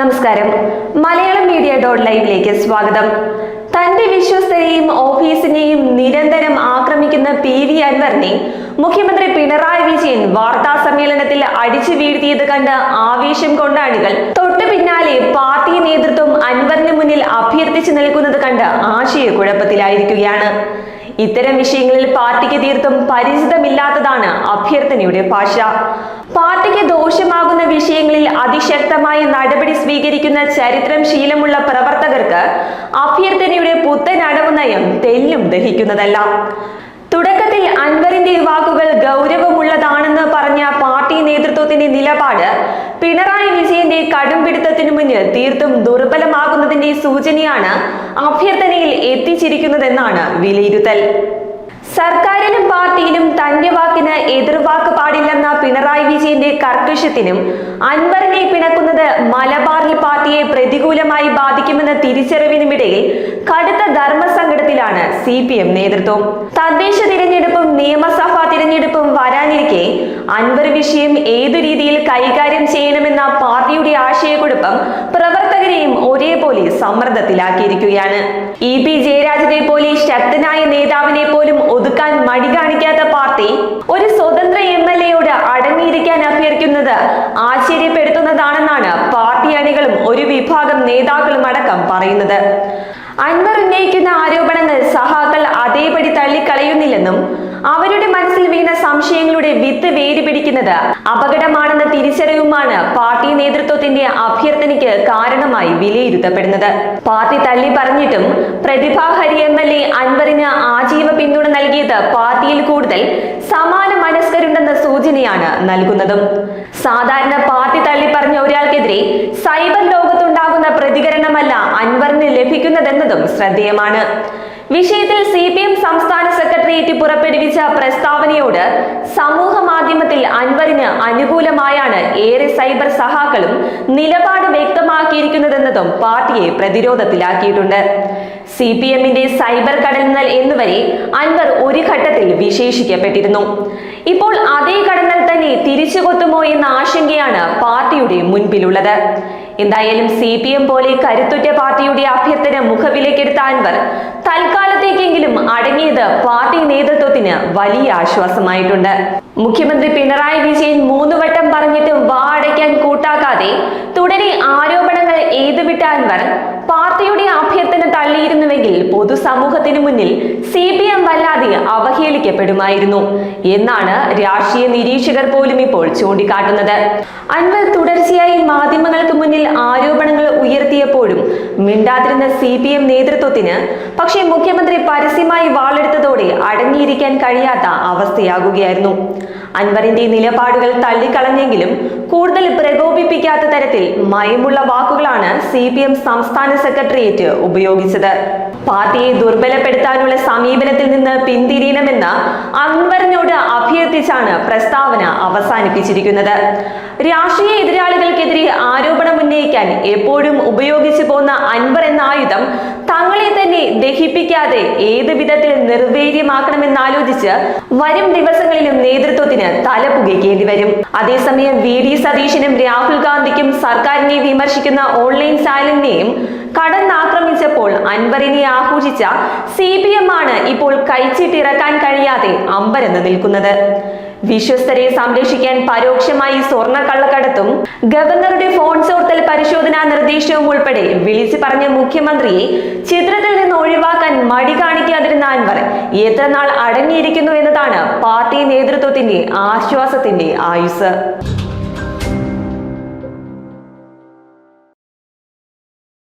നമസ്കാരം. Malayalam media dot ലൈവിലേക്ക് സ്വാഗതം. തന്റെ വിശ്വസ്തരെയും ഓഫീസിനെയും നിരന്തരം ആക്രമിക്കുന്ന പി വി അൻവറിനെ മുഖ്യമന്ത്രി പിണറായി വിജയൻ വാർത്താ സമ്മേളനത്തിൽ അടിച്ചു വീഴ്ത്തിയത് കണ്ട് ആവേശം കൊണ്ട അണികൾ തൊട്ടു പിന്നാലെ പാർട്ടി നേതൃത്വം അൻവറിന് മുന്നിൽ അഭ്യർത്ഥിച്ചു നിൽക്കുന്നത് കണ്ട് ആശയക്കുഴപ്പത്തിലായിരിക്കുകയാണ്. ഇത്തരം വിഷയങ്ങളിൽ പാർട്ടിക്ക് തീർത്തും പരിചിതമില്ലാത്തതാണ് അഭ്യർത്ഥനയുടെ ഭാഷ. പാർട്ടിക്ക് ദോഷമാകുന്ന വിഷയങ്ങളിൽ അതിശക്തമായ നടപടി സ്വീകരിക്കുന്ന ചരിത്രം ശീലമുള്ള പ്രവർത്തകർക്ക് അഭ്യർത്ഥനയുടെ പുത്തൻ അടവ് നയം തെല്ലും ദഹിക്കുന്നതല്ല. തുടക്കത്തിൽ അൻവറിന്റെ വാക്കുകൾ പാർട്ടി നേതൃത്വത്തിന്റെ നിലപാട് പിണറായി വിജയന്റെ കടും പിടുത്തത്തിനു മുന്നിൽ തീർത്തും ദുർബലമാകുന്നതിന്റെ സൂചനയാണ് അഭ്യർത്ഥനയിൽ എത്തിച്ചിരിക്കുന്നതെന്നാണ് വിലയിരുത്തൽ. സർക്കാരിനും പാർട്ടിയിലും തന്റെ വാക്കിന് എതിർവാക്ക് പാടില്ലെന്ന പിണറായി വിജയന്റെ കർക്കശത്തിനും അൻവറിനെ പിണക്കുന്നത് മലബാറിൽ പാർട്ടിയെ പ്രതികൂലമായി ബാധിക്കുമെന്ന തിരിച്ചറിവിനുമിടയിൽ കടുത്ത സി പി എം നേതൃത്വം. തദ്ദേശ തിരഞ്ഞെടുപ്പും നിയമസഭാ തിരഞ്ഞെടുപ്പും വരാനിരിക്കെ അൻവർ വിഷയം ഏതു രീതിയിൽ കൈകാര്യം ചെയ്യണമെന്ന പാർട്ടിയുടെ ആശയക്കുഴപ്പം പ്രവർത്തകരെയും ഒരേപോലെ സമ്മർദ്ദത്തിലാക്കിയിരിക്കുകയാണ്. ഇ പി ജയരാജനെ പോലെ ശക്തനായ നേതാവിനെ പോലും ഒതുക്കാൻ മടി കാണിക്കാത്ത പാർട്ടി ഒരു സ്വതന്ത്ര എം എൽ എയോട് അടങ്ങിയിരിക്കാൻ അഭ്യർത്ഥിക്കുന്നത് ആശ്ചര്യപ്പെടുത്തുന്നതാണെന്നാണ് പാർട്ടി അണികളും ഒരു വിഭാഗം നേതാക്കളും അടക്കം പറയുന്നത്. അൻവർ ഉന്നയിക്കുന്ന ആരോപണങ്ങൾ സഹാക്കൾ അതേപടി തള്ളിക്കളയുന്നില്ലെന്നും അവരുടെ മനസ്സിൽ വീണ സംശയങ്ങളുടെ വിത്ത് വേര് പിടിക്കുന്നത് അപകടമാണെന്ന തിരിച്ചറിവുമാണ് പാർട്ടി നേതൃത്വത്തിന്റെ അഭ്യർത്ഥനയ്ക്ക് കാരണമായി വിലയിരുത്തപ്പെടുന്നത്. പാർട്ടി തള്ളി പറഞ്ഞിട്ടും Prathibha Hari M L A അൻവറിന് ആജീവ പിന്തുണ നൽകിയത് പാർട്ടിയിൽ കൂടുതൽ സമാന മനസ്കരുണ്ടെന്ന സൂചനയാണ് നൽകുന്നതും. സാധാരണ പാർട്ടി തള്ളി സൈബർ ലോകത്തുണ്ടാകുന്ന പ്രതികരണമല്ല അൻവറിന് ലഭിക്കുന്നതെന്നതും ശ്രദ്ധേയമാണ്. വിഷയത്തിൽ സി പി എം സംസ്ഥാന സെക്രട്ടേറിയറ്റ് പുറപ്പെടുവിച്ച പ്രസ്താവനയോട് സമൂഹ മാധ്യമത്തിൽ അൻവറിന് അനുകൂലമായാണ് ഏറെ സൈബർ സഹാക്കളും നിലപാട് വ്യക്തമാക്കിയിരിക്കുന്നതെന്നതും പാർട്ടിയെ പ്രതിരോധത്തിലാക്കിയിട്ടുണ്ട്. സി പി എമ്മിന്റെ സൈബർ കടന്നൽ എന്നുവരെ അൻവർ ഒരു ഘട്ടത്തിൽ വിശേഷിക്കപ്പെട്ടിരുന്നു. തന്നെ തിരിച്ചു കൊത്തുമോ എന്ന ആശങ്കയാണ് പാർട്ടിയുടെ മുൻപിലുള്ളത്. എന്തായാലും സി പി എം പോലെ കരുത്തുറ്റ പാർട്ടിയുടെ അഭ്യർത്ഥന മുഖവിലേക്കെടുത്ത അൻവർ തൽക്കാലത്തേക്കെങ്കിലും അടങ്ങിയത് പാർട്ടി നേതൃത്വത്തിന് വലിയ ആശ്വാസമായിട്ടുണ്ട്. മുഖ്യമന്ത്രി പിണറായി വിജയൻ മൂന്ന് വട്ടം പറഞ്ഞിട്ടും വാ അടയ്ക്കാൻ കൂട്ടാക്കാതെ തുടരെ ആരോപണങ്ങൾ ഏതുവിട്ട അൻവർ പാർട്ടിയുടെ അഭ്യർത്ഥന തള്ളിയിരുന്നുവെങ്കിൽ പൊതുസമൂഹത്തിനു മുന്നിൽ സി പി എം വല്ലാതെ അവഹേളിക്കപ്പെടുമായിരുന്നു. എന്നാണ് രാഷ്ട്രീയ നിരീക്ഷകർ പോലും ഇപ്പോൾ ചൂണ്ടിക്കാട്ടുന്നത്. അൻവർ തുടർച്ചയായി മാധ്യമങ്ങൾക്ക് മുന്നിൽ ആരോപണങ്ങൾ ഉയർത്തിയപ്പോഴും മിണ്ടാതിരുന്ന സി പി എം നേതൃത്വത്തിന് പക്ഷേ മുഖ്യമന്ത്രി പരസ്യമായി വാളെടുത്തതോടെ അടങ്ങിയിരിക്കാൻ കഴിയാത്ത അവസ്ഥയാകുകയായിരുന്നു. അൻവറിന്റെ നിലപാടുകൾ തള്ളിക്കളഞ്ഞെങ്കിലും കൂടുതൽ പ്രകോപിപ്പിക്കാത്ത തരത്തിൽ മയമുള്ള വാക്കുകളാണ് സി പി എം സംസ്ഥാന സെക്രട്ടേറിയറ്റ് ഉപയോഗിച്ചത്. പാർട്ടിയെ ദുർബലപ്പെടുത്താനുള്ള സമീപനത്തിൽ നിന്ന് പിന്തിരിയണമെന്ന് അൻവറിനോട് അഭ്യർത്ഥിച്ചാണ് പ്രസ്താവന അവസാനിപ്പിച്ചിരിക്കുന്നത്. രാഷ്ട്രീയ എതിരാളികൾക്കെതിരെ ആരോപണം ഉന്നയിക്കാൻ എപ്പോഴും ഉപയോഗിച്ചു പോന്ന അൻവർ എന്ന ആയുധം ദഹിപ്പിക്കാതെ ഏത് വിധത്തിൽ നിർവീര്യമാക്കണമെന്നാലോചിച്ച് വരും ദിവസങ്ങളിലും നേതൃത്വത്തിന് തല പുകയ്ക്കേണ്ടി വരും. അതേസമയം വി ഡി സതീശനും രാഹുൽ ഗാന്ധിക്കും സർക്കാരിനെ വിമർശിക്കുന്ന ഓൺലൈൻ സാലിനെയും കടന്നാക്രമിച്ചപ്പോൾ അൻവറിനെ ആഘോഷിച്ച സി പി എം ആണ് ഇപ്പോൾ കൈച്ചിട്ടിറക്കാൻ കഴിയാതെ അമ്പരന്ന് നിൽക്കുന്നത്. വിശ്വസ്തരെ സംരക്ഷിക്കാൻ പരോക്ഷമായി സ്വർണ കള്ളക്കടത്തും ഗവർണറുടെ ഫോൺ ചോർത്തൽ പരിശോധനാ നിർദ്ദേശവും ഉൾപ്പെടെ വിളിച്ചു പറഞ്ഞ മുഖ്യമന്ത്രിയെ ചിത്രത്തിൽ നിന്ന് ഒഴിവാക്കാൻ മടി കാണിക്കാതിരുന്ന അൻവർ എത്ര നാൾ അടങ്ങിയിരിക്കുന്നു എന്നതാണ് പാർട്ടി നേതൃത്വത്തിന്റെ ആശ്വാസത്തിന്റെ ആയുസ്.